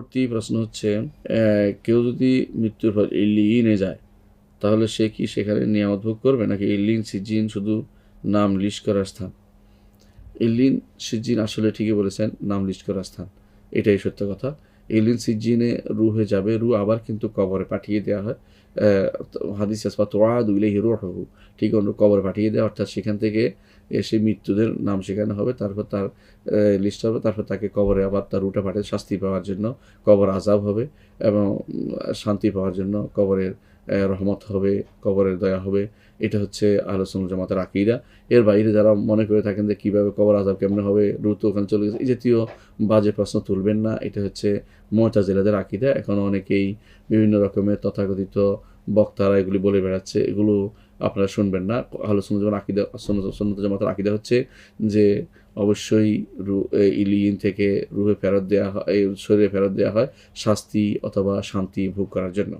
পরবর্তী প্রশ্ন হচ্ছে কেউ যদি মৃত্যুর পর ইলিনে যায়, তাহলে সে কি সেখানে নিয়ামত ভোগ করবে? নাকি ইলিন সিজিন শুধু নাম লিস্ট করার স্থান? ইলিন সিজিন আসলে ঠিকই বলেছেন, নাম লিস্ট করার স্থান। এটাই সত্য কথা। ইলিন রু হয়ে যাবে, রু আবার কিন্তু কবরে পাঠিয়ে দেওয়া হয়। হাদিস আসপা তোয়া দুইলে হিরো হবু ঠিক অন্য কবরে পাঠিয়ে দেওয়া অর্থাৎ সেখান থেকে এসে মৃত্যুদের নাম সেখানে হবে, তারপর তার লিস্ট হবে, তারপর তাকে কবরে আবার তার রুটা পাঠিয়ে শাস্তি পাওয়ার জন্য কবর আজাব হবে এবং শান্তি পাওয়ার জন্য কবরের রহমত হবে কবরের দয়া হবে। এটা হচ্ছে আলোচনা জামাতের আকিরা এর বাইরে যারা মনে করে থাকেন যে কীভাবে কবর আজাব কেমনে হবে রুত ওখানে চলে গেছে এই জাতীয় বাজে প্রশ্ন তুলবেন না। এটা হচ্ছে মোতাজেলাদের আকিদা। এখন অনেকেই বিভিন্ন রকমের তথাকথিত বক্তারা এগুলি বলে বেড়াচ্ছে। এগুলো আপনারা শুনবেন না। আলোচনা যেমন আকিদা সন্নত জামাতের আকিদা হচ্ছে যে অবশ্যই রু এ, ইলিয়িন থেকে রুহে ফেরত দেওয়া হয় শরীরে ফেরত দেওয়া হয় শাস্তি অথবা শান্তি ভোগ করার জন্য।